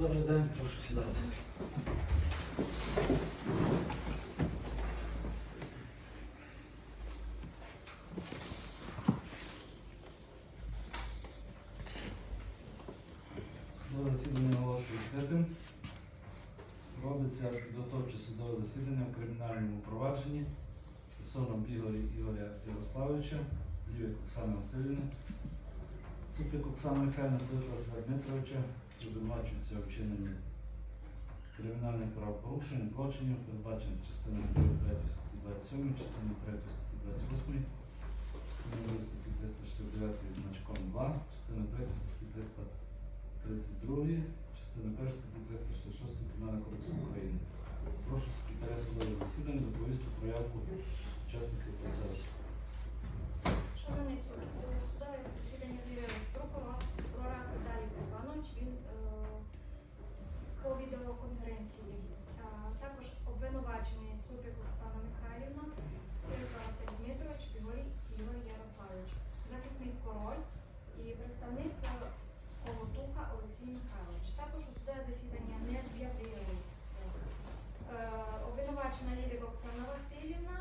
Добрий день, прошу сідати. Судове засідання оголошую відкритим. Робиться підготовче судове засідання в кримінальному провадженні стосовно Ігоря Ярославовича, Лівік Оксани Васильівни, Цупик Оксана Михайлівна Слива Дмитровича, що обвинувачується у вчиненні кримінальних правопорушень, злочинів, передбачених частиною 3 статті 27, частиною 3 статті 28, частиною 2 статті 369 значком 2, частиною 3 статті 332, частиною 1 статті 366 Кримінального кодексу України. Прошу секретаря судового засідання доповісти про явку учасників процесу. Шановний суд, у судове засідання з'явився прокурор, прокурор Віталій Він е, по відеоконференції. Е, також обвинувачений Цупік Оксана Михайлівна, Сирка Василь Дмитрович, Григорій Ігор Ярославович, захисник король і представник е, Колотуха Олексій Михайлович. Також у судове засідання не з'явилися е, обвинувачена Лілік Оксана Васильівна,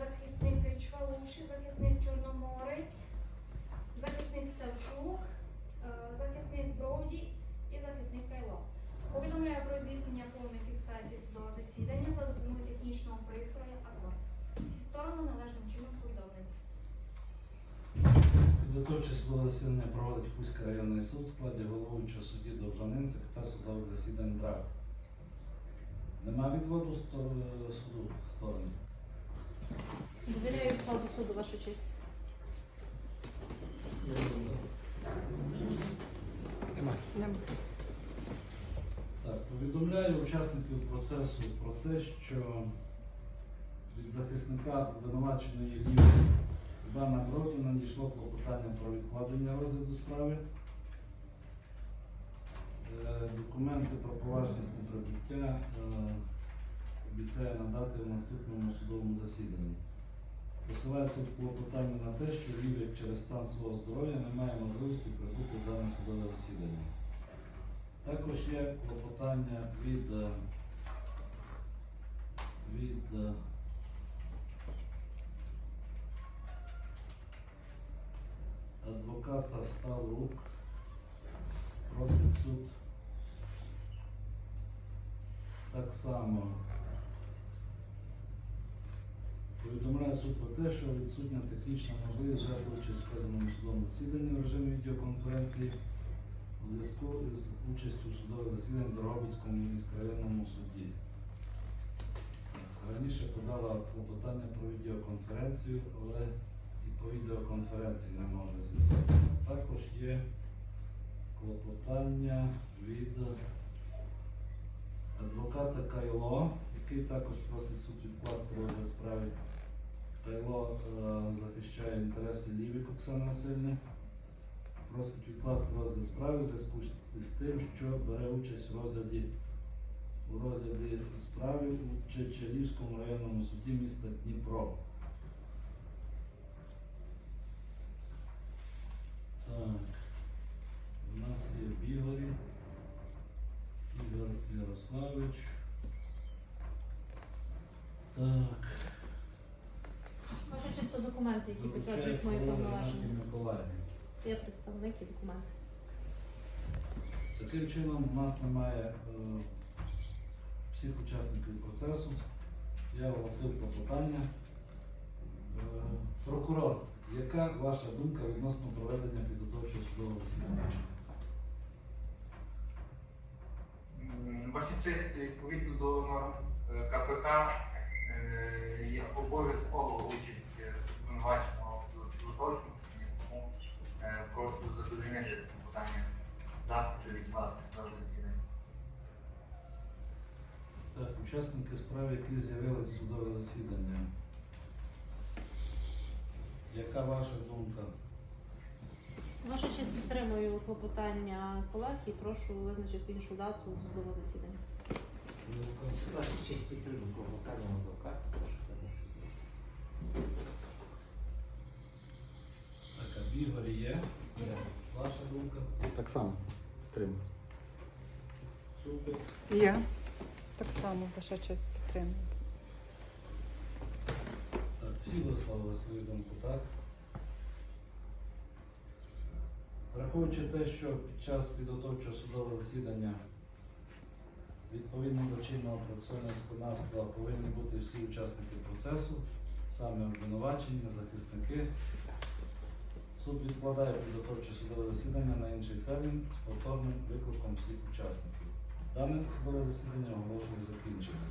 захисник Чвалуші, захисник Чорноморець, захисник Ставчук, е, захисник Броді і Кайло. Повідомляю про здійснення повної фіксації судового засідання за допомогою технічного пристрою АКОРД. Всі сторони належним чином повідомлені. Підготовче судове засідання проводить Хуський районний суд в складі головуючого судді Довжанин, секретар судових засідань ДРАК. Нема відводу стор- суду сторони. Довіряю складу суду, ваша честь. Нема. Так, повідомляю учасників процесу про те, що від захисника обвинуваченої Ліви Івана Броді надійшло клопотання про відкладення розгляду справи. Е, Документи про поважність неприбуття е, обіцяє надати в наступному судовому засіданні. Посилається в клопотанні на те, що Лівик через стан свого здоров'я не має можливості прибути в дане судове засідання. Також є клопотання від, е, від е, адвоката Ставрук. Просить суд так само. Повідомляє суд про те, що відсутня технічна можливість взяти участь у вказаному судовому засіданні в режимі відеоконференції у зв'язку з участю у судових засіданнях в Дрогобицькому міськрайонному суді. Раніше подала клопотання про відеоконференцію, але і по відеоконференції не може зв'язатися. Також є клопотання від адвоката Кайло, який також просить суд відкласти розгляд справи. Кайло е, захищає інтереси Лівік Оксани Васильівни просить відкласти розгляд справи в зв'язку з тим, що бере участь у розгляді у розгляді справи у Чечелівському районному суді міста Дніпро. Так, у нас є Бігорі, Ігор Ярославович. Так, Ваша честь, то документи, які підтверджують мої повноваження. Миколаївні. Я представник і документи. Таким чином, у нас немає е, всіх учасників процесу. Я оголосив клопотання. Е, прокурор, яка ваша думка відносно проведення підготовчого судового засідання? М, Ваша честь, відповідно до норм е, КПК, е, є обов'язкова участь е, обвинуваченого в підготовчому е, прошу задовольнити питання захисту відкласти судове засідання. Так, учасники справи, які з'явились в судове засідання. Яка ваша думка? Ваша честь підтримую клопотання колег і прошу визначити іншу дату судового засідання. Ваша честь підтримує клопотання адвоката, прошу занести. Так, а Бігорі є? Думка? Так само підтримую. Супер. Я так само ваша честь підтримую. Так, всі висловили свою думку, так? Враховуючи те, що під час підготовчого судового засідання відповідно до чинного процесуального законодавства повинні бути всі учасники процесу, саме обвинувачені, захисники. Суд відкладає підготовче судове засідання на інший термін з повторним викликом всіх учасників. Дане судове засідання оголошую закінченим.